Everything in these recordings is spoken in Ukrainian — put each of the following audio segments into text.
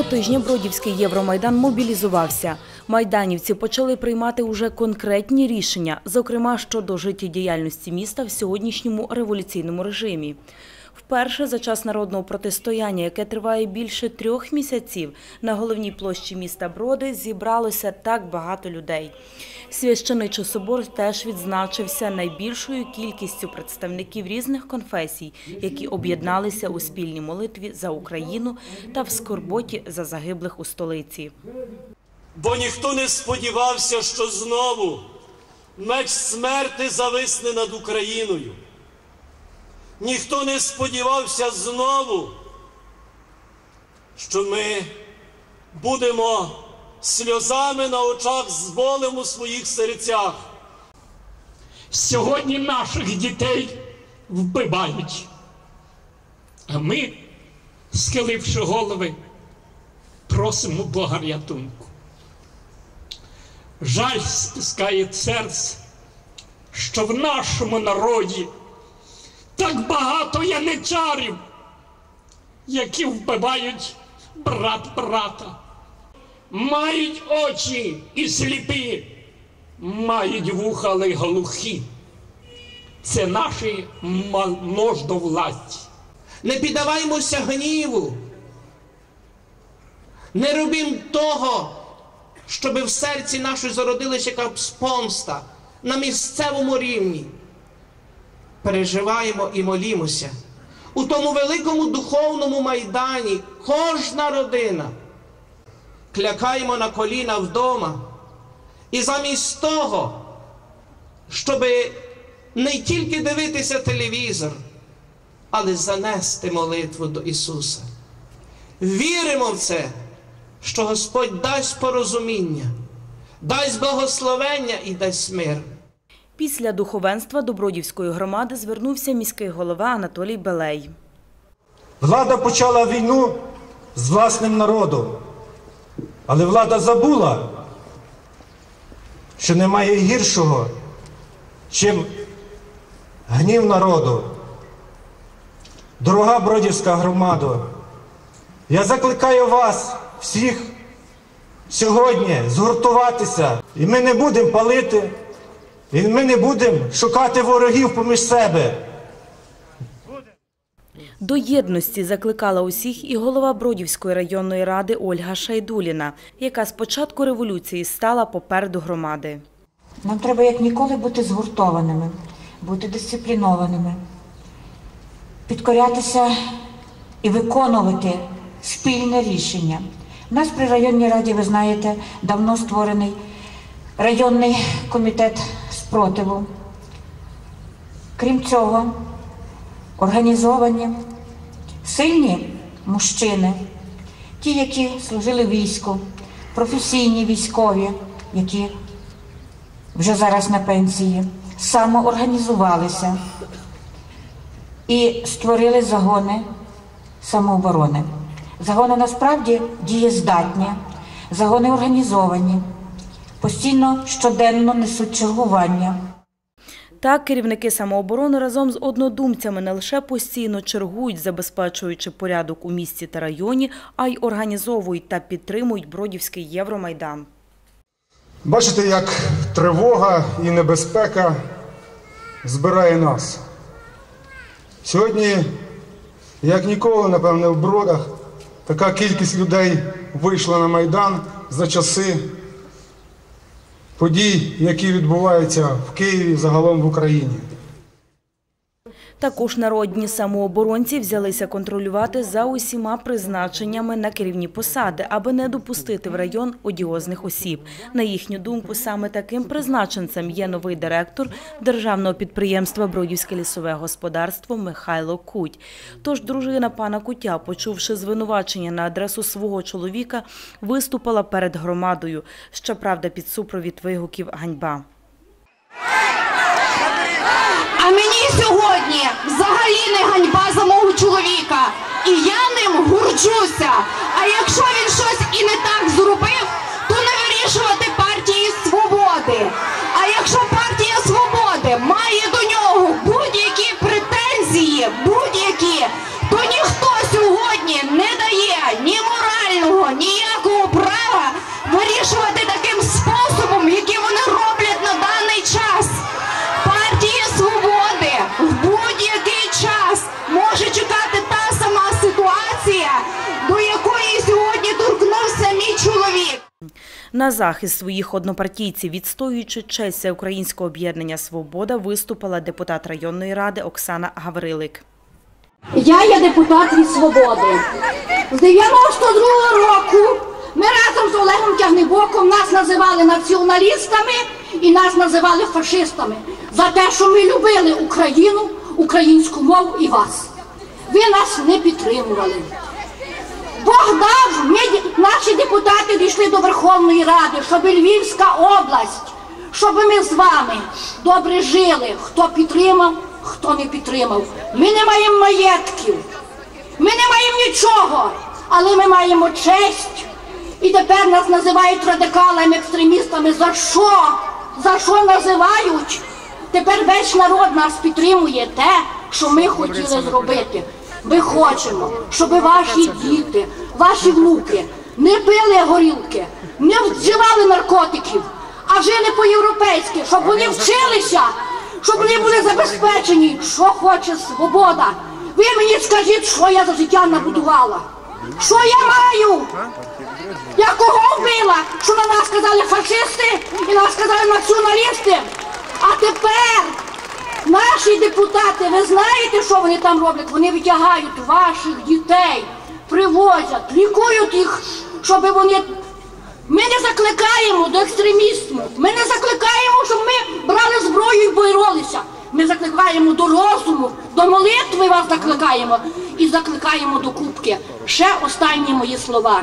Цього тижня Бродівський Євромайдан мобілізувався. Майданівці почали приймати уже конкретні рішення, зокрема щодо життєдіяльності міста в сьогоднішньому революційному режимі. Вперше за час народного протистояння, яке триває більше трьох місяців, на головній площі міста Броди зібралося так багато людей. Священичий собор теж відзначився найбільшою кількістю представників різних конфесій, які об'єдналися у спільній молитві за Україну та в скорботі за загиблих у столиці. Бо ніхто не сподівався, що знову меч смерти зависне над Україною. Ніхто не сподівався знову, що ми будемо сльозами на очах з болем у своїх серцях. Сьогодні наших дітей вбивають. А ми, схиливши голови, просимо Бога рятунку. Жаль стискає серце, що в нашому народі так багато яничарів, які вбивають брат брата, мають очі і сліпі, мають вуха, але глухі. Це наші можновладці. Не піддаваймося гніву. Не робім того, щоб в серці нашої зародилася якась помста на місцевому рівні. Переживаємо і молімося. У тому великому духовному майдані кожна родина. Клякаємо на коліна вдома. І замість того, щоб не тільки дивитися телевізор, але занести молитву до Ісуса. Віримо в це, що Господь дасть порозуміння, дасть благословення і дасть мир. Після духовенства Добродівської громади звернувся міський голова Анатолій Белей. Влада почала війну з власним народом, але влада забула, що немає гіршого, чим гнів народу. Дорога Бродівська громада, я закликаю вас всіх сьогодні згуртуватися, і ми не будемо палити, і ми не будемо шукати ворогів поміж себе. До єдності закликала усіх і голова Бродівської районної ради Ольга Шайдуліна, яка з початку революції стала попереду громади. Нам треба як ніколи бути згуртованими, бути дисциплінованими, підкорятися і виконувати спільне рішення. У нас при районній раді, ви знаєте, давно створений районний комітет спротиву. Крім цього, організовані сильні мужчини, ті, які служили війську, професійні військові, які вже зараз на пенсії, самоорганізувалися і створили загони самооборони. Загони насправді дієздатні, загони організовані, постійно щоденно несуть чергування. Так, керівники самооборони разом з однодумцями не лише постійно чергують, забезпечуючи порядок у місті та районі, а й організовують та підтримують Бродівський Євромайдан. Бачите, як тривога і небезпека збирає нас. Сьогодні, як ніколи, напевне, в бродах така кількість людей вийшла на Майдан за часи подій, які відбуваються в Києві загалом в Україні. Також народні самооборонці взялися контролювати за усіма призначеннями на керівні посади, аби не допустити в район одіозних осіб. На їхню думку, саме таким призначенцем є новий директор державного підприємства Бродівське лісове господарство Михайло Куть. Тож дружина пана Кутя, почувши звинувачення на адресу свого чоловіка, виступила перед громадою. Щоправда, під супровід вигуків ганьба. А мені сьогодні взагалі не ганьба за мого чоловіка. І я ним горджуся. А якщо він щось і не так зробив, то не вирішувати партії свободи. На захист своїх однопартійців, відстоюючи честь Всеукраїнського об'єднання «Свобода», виступила депутат районної ради Оксана Гаврилик. Я є депутат від свободи. З 92-го року ми разом з Олегом Тягнебоком нас називали націоналістами і нас називали фашистами за те, що ми любили Україну, українську мову і вас. Ви нас не підтримували. Бог дав, ми, наші депутати дійшли до Верховної Ради, щоб Львівська область, щоб ми з вами добре жили, хто підтримав, хто не підтримав. Ми не маємо маєтків, ми не маємо нічого, але ми маємо честь. І тепер нас називають радикалами, екстремістами. За що? За що називають? Тепер весь народ нас підтримує те, що ми хотіли зробити. Ми хочемо, щоб ваші діти, ваші внуки не пили горілки, не вживали наркотиків, а жили по-європейськи, щоб вони вчилися, щоб вони були забезпечені. Що хоче свобода. Ви мені скажіть, що я за життя набудувала. Що я маю? Я кого вбила? Що на нас сказали фашисти і нас сказали націоналісти. А тепер наші депутати, ви знаєте, що вони там роблять? Вони витягають ваших дітей, привозять, лікують їх, щоб вони. Ми не закликаємо до екстремізму. Ми не закликаємо, щоб ми брали зброю і боролися. Ми закликаємо до розуму, до молитви вас закликаємо і закликаємо до кубки. Ще останні мої слова.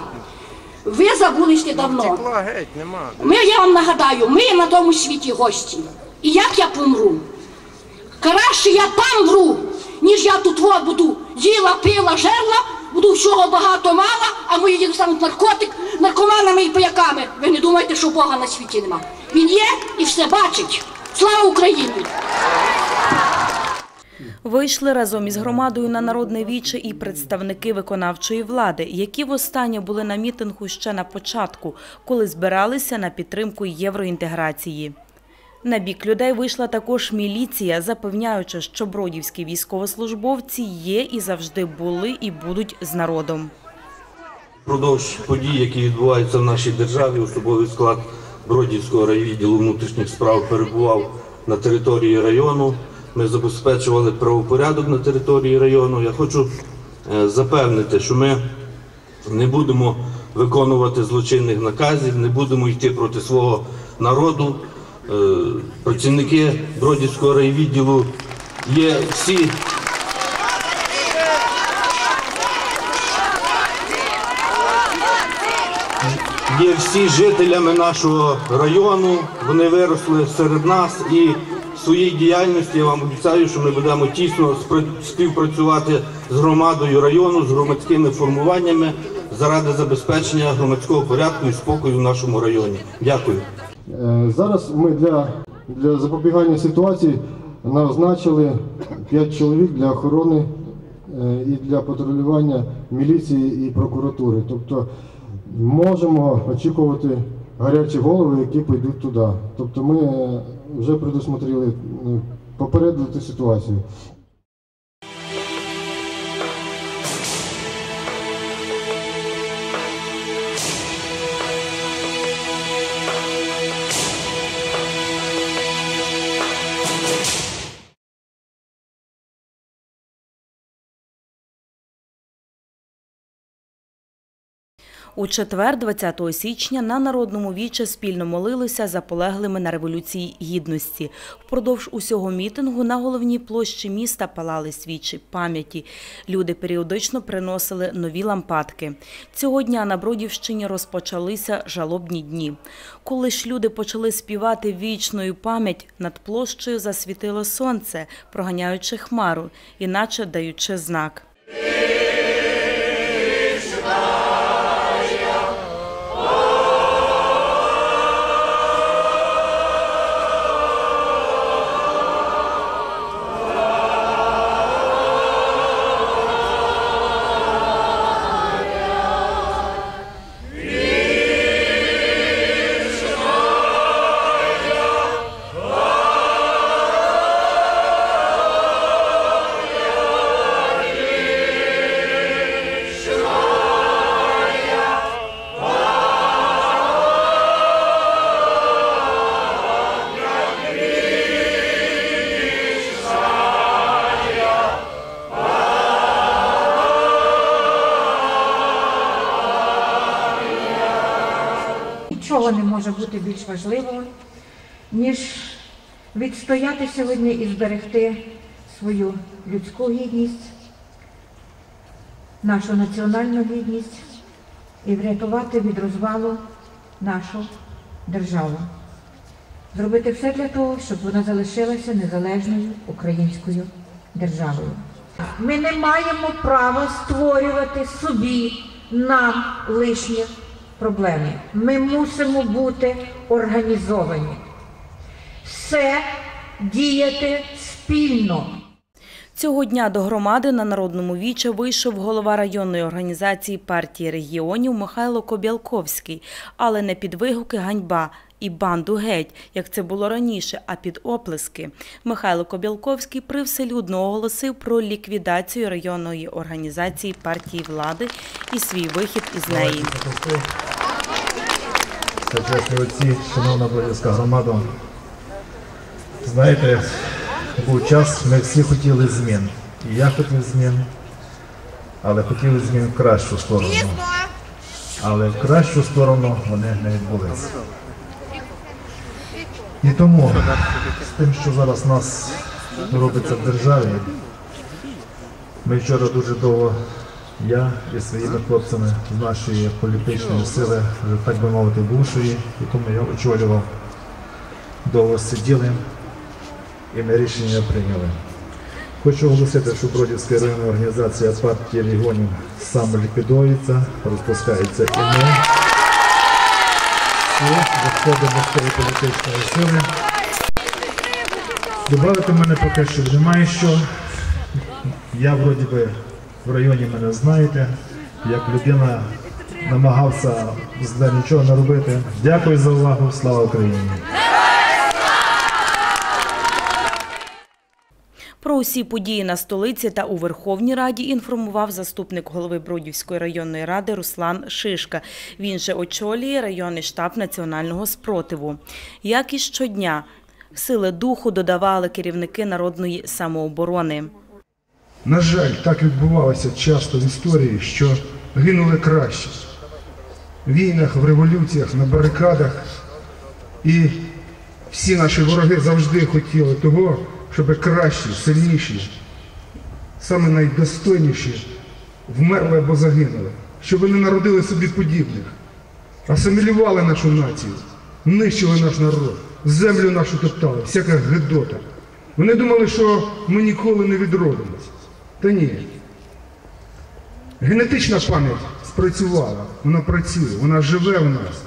Ви забулися давно. Ми, я вам нагадаю, ми на тому світі гості. І як я помру? Краще я там вру, ніж я тут во буду їла, пила, жерла, буду всього багато мала, а мої діти стануть наркотик, наркоманами і пияками. Ви не думаєте, що Бога на світі нема. Він є і все бачить. Слава Україні! Вийшли разом із громадою на народне віче і представники виконавчої влади, які востаннє були на мітингу ще на початку, коли збиралися на підтримку євроінтеграції. На бік людей вийшла також міліція, запевняючи, що бродівські військовослужбовці є і завжди були і будуть з народом. Продовж подій, які відбуваються в нашій державі, особовий склад Бродівського райвідділу внутрішніх справ перебував на території району. Ми забезпечували правопорядок на території району. Я хочу е, запевнити, що ми не будемо виконувати злочинних наказів, не будемо йти проти свого народу. Е, Працівники Бродівського райвідділу є всі є всі жителями нашого району. Вони виросли серед нас і в своїй діяльності я вам обіцяю, що ми будемо тісно співпрацювати з громадою району, з громадськими формуваннями заради забезпечення громадського порядку і спокою в нашому районі. Дякую. Е, Зараз ми для, для запобігання ситуації назначили 5 чоловік для охорони е, і для патрулювання міліції і прокуратури. Тобто можемо очікувати гарячі голови, які підуть туди. Тобто ми е, вже предусмотрели попередити ситуацію. У четвер, 20 січня, на Народному віче спільно молилися за полеглими на Революції Гідності. Впродовж усього мітингу на головній площі міста палали свічі пам'яті. Люди періодично приносили нові лампадки. Цього дня на Бродівщині розпочалися жалобні дні. Коли ж люди почали співати вічною пам'ять, над площею засвітило сонце, проганяючи хмару, іначе даючи знак. Може бути більш важливого, ніж відстояти сьогодні і зберегти свою людську гідність, нашу національну гідність і врятувати від розвалу нашу державу. Зробити все для того, щоб вона залишилася незалежною українською державою. Ми не маємо права створювати собі нам лишні проблеми. Ми мусимо бути організовані. Все діяти спільно. Цього дня до громади на народному віче вийшов голова районної організації партії регіонів Михайло Кобілковський, але не під вигуки ганьба і банду геть, як це було раніше, а під оплески. Михайло Кобілковський привселюдно оголосив про ліквідацію районної організації партії влади і свій вихід із неї. Шановна Бродівська громада. Знаєте, був час, ми всі хотіли змін. І я хотів змін, але хотіли змін в кращу сторону. Але в кращу сторону вони не відбулися. І тому з тим, що зараз у нас робиться в державі, ми вчора дуже довго, я і своїми хлопцями з нашої політичної сили, так би мовити, бувшої, яку я очолював, довго сиділи і ми рішення прийняли. Хочу оголосити, що Бродівська районна організація партії регіонів саме ліквідується, розпускається і ми всі виходимо з цієї політичної сили. Добавити мене поки що немає що. Я вроді би в районі мене знаєте, як людина намагався нічого не робити. Дякую за увагу. Слава Україні! Про усі події на столиці та у Верховній Раді інформував заступник голови Бродівської районної ради Руслан Шишка. Він же очолює районний штаб національного спротиву. Як і щодня, сили духу додавали керівники народної самооборони. На жаль, так відбувалося часто в історії, що гинули кращі. В війнах, в революціях, на барикадах. І всі наші вороги завжди хотіли того, щоб кращі, сильніші, саме найдостойніші вмерли або загинули, щоб вони народили собі подібних, асимілювали нашу націю, нищили наш народ, землю нашу топтали, всяка гидота. Вони думали, що ми ніколи не відродимось. Та ні. Генетична пам'ять спрацювала, вона працює, вона живе в нас,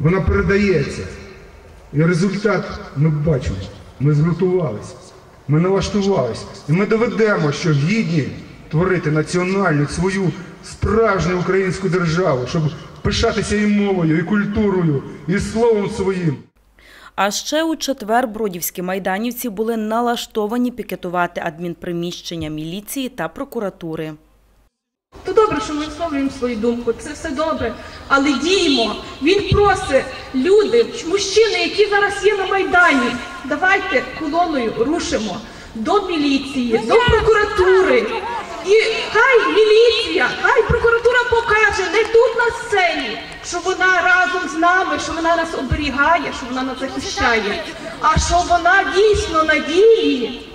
вона передається. І результат ми бачимо. Ми згуртувалися, ми налаштувалися. І ми доведемо, що гідні творити національну свою справжню українську державу, щоб пишатися і мовою, і культурою, і словом своїм. А ще у четвер бродівські майданівці були налаштовані пікетувати адмінприміщення міліції та прокуратури. То добре, що ми висловлюємо свою думку, це все добре. Але діємо. Він просить люди, мужчини, які зараз є на Майдані, давайте колоною рушимо до міліції, до прокуратури. І хай міліція, хай прокуратура покаже не тут на сцені, що вона разом з нами, що вона нас оберігає, що вона нас захищає, а що вона дійсно на дії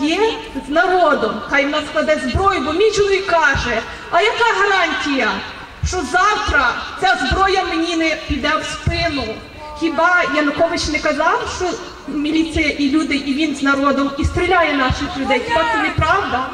є з народом. Хай вона складе зброю, бо мій чоловік каже, а яка гарантія, що завтра ця зброя мені не піде в спину? Хіба Янукович не казав, що міліція і люди, і він з народом, і стріляє наших людей? Хіба це неправда?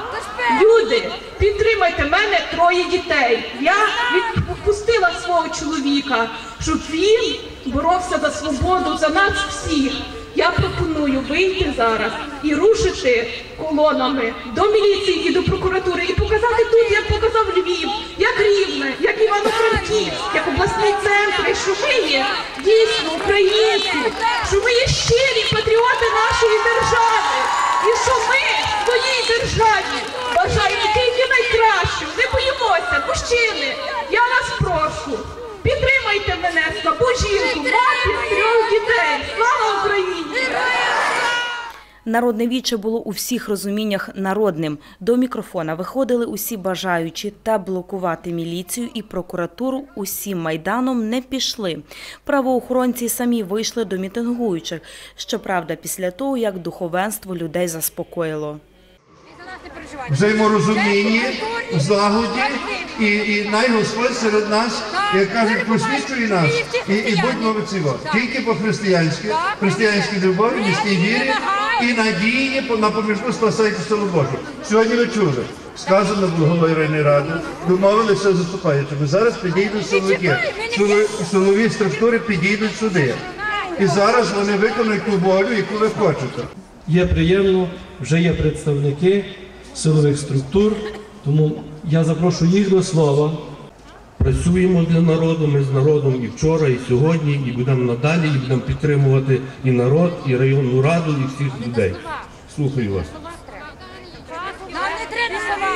Люди, підтримайте мене троє дітей. Я відпустила свого чоловіка, щоб він боровся за свободу, за нас всіх. Я пропоную вийти зараз і рушити колонами до міліції і до прокуратури і показати тут, як показав Львів, як Рівне, як Івано-Франківськ, як обласний центр, що ми є дійсно українці, що ми є щирі патріоти нашої держави, і що ми своїй державі бажаємо тільки найкращого. Не боїмося, мужчини. Я вас прошу. Підтримайте мене, слабу жінку, матір трьох дітей. Слава Україні! Народне віче було у всіх розуміннях народним. До мікрофона виходили усі бажаючі та блокувати міліцію і прокуратуру усім майданом не пішли. Правоохоронці самі вийшли до мітингуючих. Щоправда, після того, як духовенство людей заспокоїло. взаєморозумінні, в злагоді, і, і най Господь серед нас, як кажуть, посвідчує нас, і, і будьмо ціво. Тільки по-християнськи, християнській любові, міській вірі і надії по- на поміжну спасайте село Боже. Сьогодні ви чули, сказано було головою районної ради, домовилися з заступаючими. Зараз підійдуть силовики, силові, силові структури підійдуть сюди. І зараз вони виконують ту волю, яку ви хочете. Є приємно, вже є представники силових структур, тому я запрошую їх до слова. Працюємо для народу, ми з народом і вчора, і сьогодні, і будемо надалі, і будемо підтримувати і народ, і районну раду, і всіх людей. Слухаю вас. Нам не треба слова.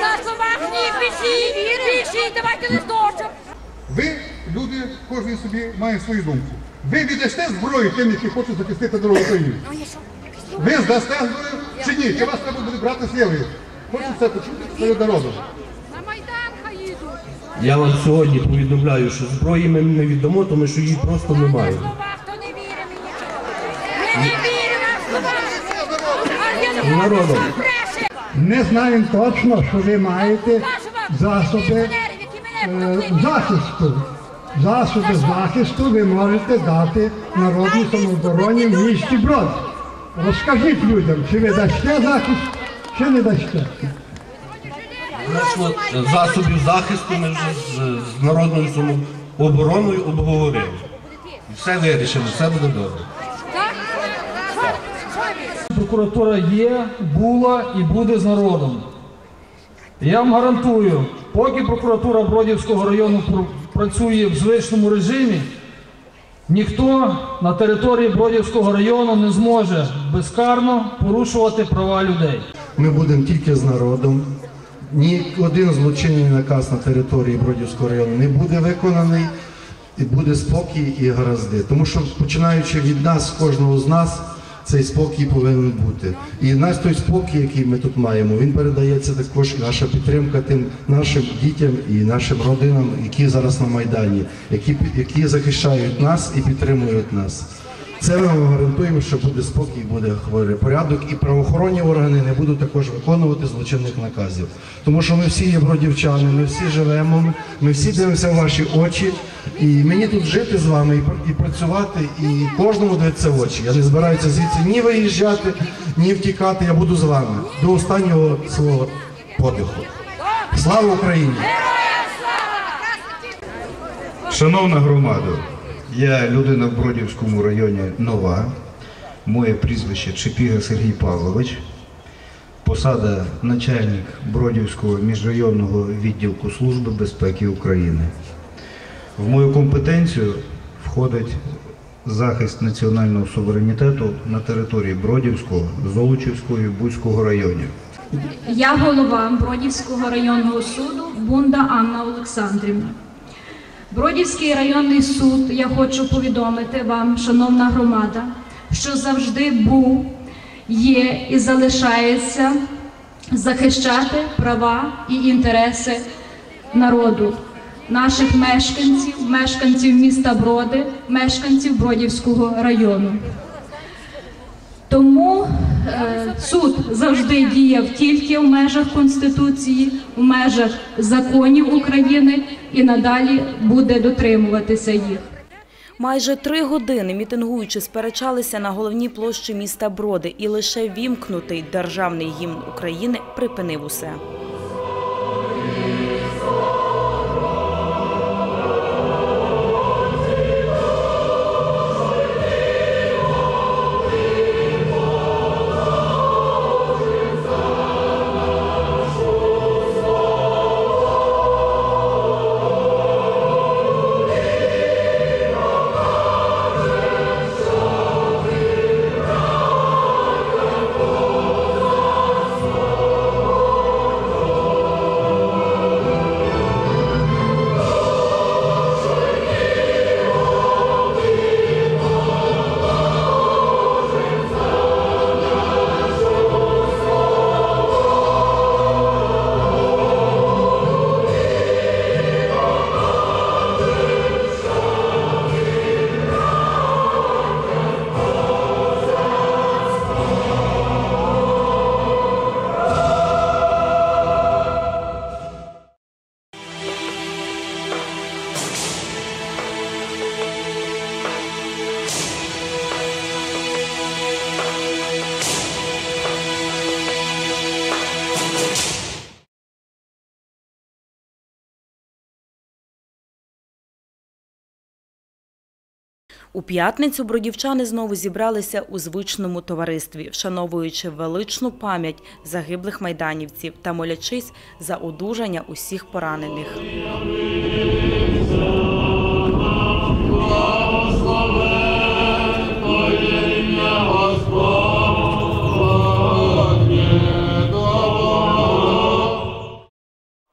На словах ні, пишіть, пишіть, давайте листочок. Ви, люди, кожен собі має свою думку. Ви віддасте зброю тим, які хочуть захистити народ України. Ви здасте зброю чи ні? Чи вас треба буде брати силою? Хочу це почути серед. На Майдан хай їдуть. Я вам сьогодні повідомляю, що зброї ми не віддамо, тому що її просто немає. Хто не вірить мені. Ми не віримо на Народом. Знаємо точно, що ви маєте засоби е, захисту. Засоби захисту ви можете дати народній самообороні в місті Брод. Розкажіть людям, чи ви дасте захист, чи не. Значно, засобів захисту ми вже з, з народною самообороною обговорили. І все вирішили, все буде добре. Прокуратура є, була і буде з народом. Я вам гарантую, поки прокуратура Бродівського району працює в звичному режимі, ніхто на території Бродівського району не зможе безкарно порушувати права людей. Ми будемо тільки з народом. Ні один злочинний наказ на території Бродівського району не буде виконаний, і буде спокій і гаразди. Тому що починаючи від нас, кожного з нас, цей спокій повинен бути. І наш той спокій, який ми тут маємо, він передається також наша підтримка тим нашим дітям і нашим родинам, які зараз на Майдані, які, які захищають нас і підтримують нас. Це ми вам гарантуємо, що буде спокій, буде хворий порядок, і правоохоронні органи не будуть також виконувати злочинних наказів. Тому що ми всі є бродівчани, ми всі живемо, ми всі дивимося в ваші очі. І мені тут жити з вами і, і працювати, і кожному дивитися в очі. Я не збираюся звідси ні виїжджати, ні втікати. Я буду з вами до останнього свого подиху. Слава Україні! Шановна громада, я людина в Бродівському районі нова. Моє прізвище Чепіга Сергій Павлович. Посада начальник Бродівського міжрайонного відділку Служби безпеки України. В мою компетенцію входить захист національного суверенітету на території Бродівського, Золочівського і Буцького районів. Я голова Бродівського районного суду Бунда Анна Олександрівна. Бродівський районний суд, я хочу повідомити вам, шановна громада, що завжди був, є і залишається захищати права і інтереси народу, наших мешканців, мешканців міста Броди, мешканців Бродівського району. Тому е, суд завжди діяв тільки в межах Конституції, в межах законів України і надалі буде дотримуватися їх. Майже три години мітингуючі сперечалися на головній площі міста Броди, і лише вімкнутий державний гімн України припинив усе. У п'ятницю бродівчани знову зібралися у звичному товаристві, вшановуючи величну пам'ять загиблих майданівців та молячись за одужання усіх поранених.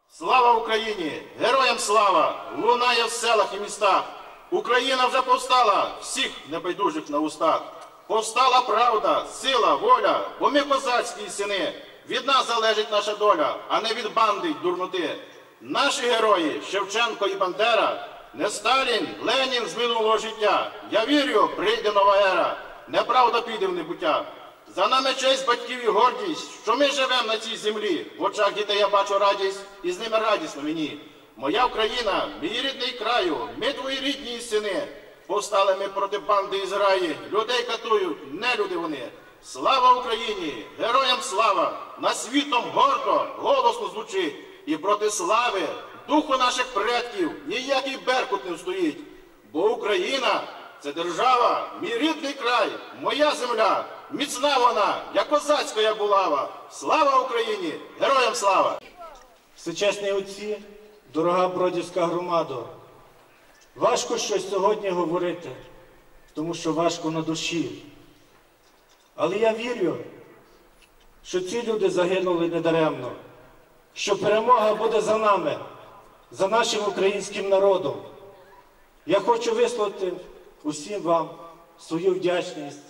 Слава Україні! Героям слава! Лунає в селах і містах. Україна вже повстала, всіх небайдужих на устах. Повстала правда, сила, воля, бо ми козацькі сини. Від нас залежить наша доля, а не від банди й дурноти. Наші герої Шевченко і Бандера, не Сталін, Ленін з минулого життя. Я вірю, прийде нова ера, неправда піде в небуття. За нами честь батьків і гордість, що ми живемо на цій землі. В очах дітей я бачу радість, і з ними радісно мені. Моя Україна, мій рідний краю, ми твої рідні сини. Повстали ми проти банди Ізраї, людей катують, не люди вони. Слава Україні! Героям слава! На світом гордо, голосно звучить. І проти слави, духу наших предків ніякий беркут не встоїть. Бо Україна це держава, мій рідний край, моя земля. Міцна вона, як козацька, булава. Слава Україні! Героям слава! Всечесні отці, дорога бродівська громада, важко щось сьогодні говорити, тому що важко на душі. Але я вірю, що ці люди загинули недаремно, що перемога буде за нами, за нашим українським народом. Я хочу висловити усім вам свою вдячність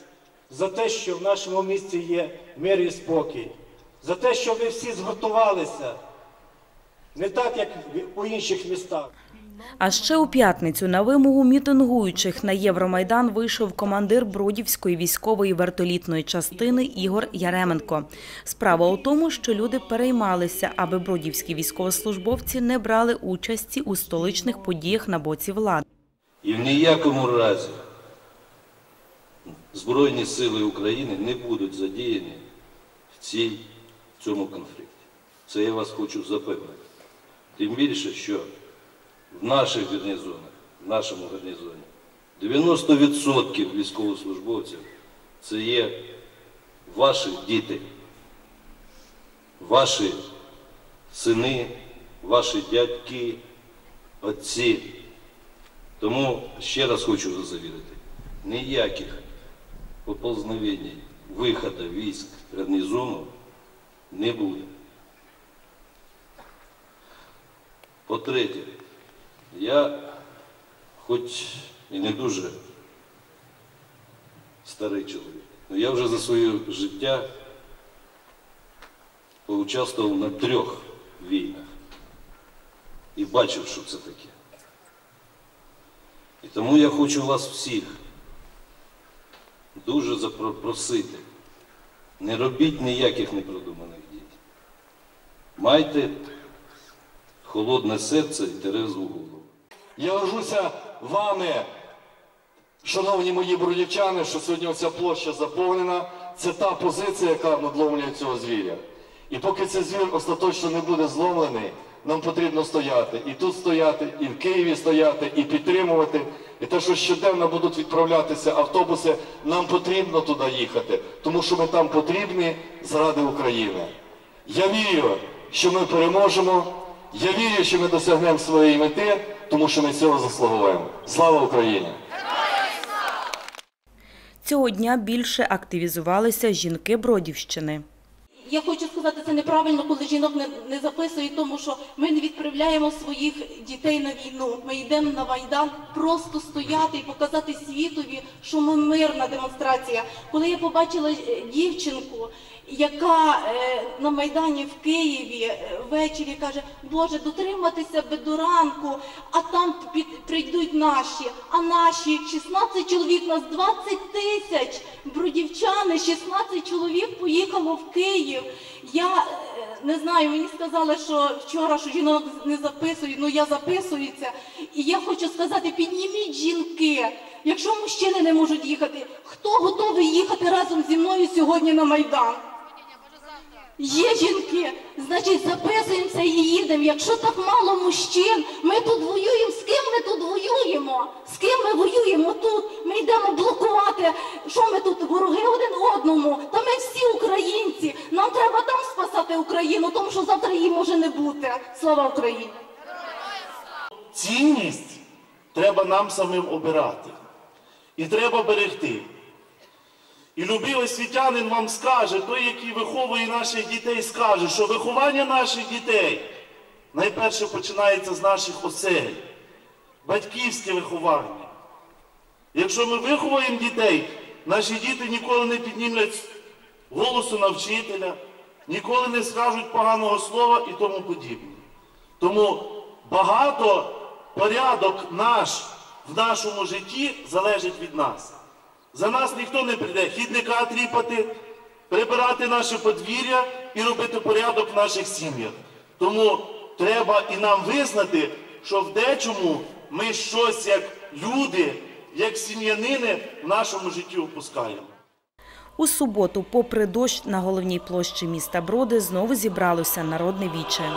за те, що в нашому місті є мир і спокій, за те, що ви всі згуртувалися, не так, як у інших містах. А ще у п'ятницю на вимогу мітингуючих на Євромайдан вийшов командир Бродівської військової вертолітної частини Ігор Яременко. Справа у тому, що люди переймалися, аби бродівські військовослужбовці не брали участі у столичних подіях на боці влади. І в ніякому разі Збройні сили України не будуть задіяні в, цій, в цьому конфлікті. Це я вас хочу запевнити. Тим більше, що в наших гарнізонах, в нашому гарнізоні, 90% військовослужбовців це є ваші діти, ваші сини, ваші дядьки, отці. Тому ще раз хочу завірити, ніяких поползновень виходу військ гарнізону не буде. По-третє, я хоч і не дуже старий чоловік, але я вже за своє життя поучаствував на трьох війнах і бачив, що це таке. І тому я хочу вас всіх дуже запросити, не робіть ніяких непродуманих дій. Майте холодне серце і терезу голову. Я горжуся вами, шановні мої бродівчани, що сьогодні оця площа заповнена. Це та позиція, яка надломлює цього звіря. І поки цей звір остаточно не буде зломлений, нам потрібно стояти. І тут стояти, і в Києві стояти, і підтримувати. І те, що щоденно будуть відправлятися автобуси, нам потрібно туди їхати, тому що ми там потрібні заради України. Я вірю, що ми переможемо. Я вірю, що ми досягнемо своєї мети, тому що ми цього заслуговуємо. Слава Україні! Цього дня більше активізувалися жінки Бродівщини. Я хочу сказати, це неправильно, коли жінок не, не записують, тому що ми не відправляємо своїх дітей на війну. Ми йдемо на Майдан просто стояти і показати світові, що ми мирна демонстрація. Коли я побачила е, дівчинку, яка е, на Майдані в Києві е, ввечері каже, Боже, дотриматися би до ранку, а там під, прийдуть наші, а наші 16 чоловік, нас 20 тисяч, бродівчани, 16 чоловік поїхало в Київ. Я е, не знаю, мені сказали, що вчора що жінок не записують, ну я записуюся. І я хочу сказати, підніміть жінки. Якщо мужчини не можуть їхати, хто готовий їхати разом зі мною сьогодні на Майдан? Є жінки, значить, записуємося і їдемо. Якщо так мало мужчин, ми тут воюємо. З ким ми тут воюємо? З ким ми воюємо тут? Ми йдемо блокувати. Що ми тут вороги один одному? Та ми всі українці. Нам треба там спасати Україну, тому що завтра її може не бути. Слава Україні! Цінність треба нам самим обирати і треба берегти. І любий освітянин вам скаже, той, який виховує наших дітей, скаже, що виховання наших дітей найперше починається з наших осель, батьківське виховання. Якщо ми виховуємо дітей, наші діти ніколи не піднімлять голосу на вчителя, ніколи не скажуть поганого слова і тому подібне. Тому багато порядок наш в нашому житті залежить від нас. За нас ніхто не прийде хідника тріпати, прибирати наше подвір'я і робити порядок в наших сім'ях. Тому треба і нам визнати, що в дечому ми щось як люди, як сім'янини в нашому житті впускаємо. У суботу, попри дощ, на головній площі міста Броди знову зібралося народне віче.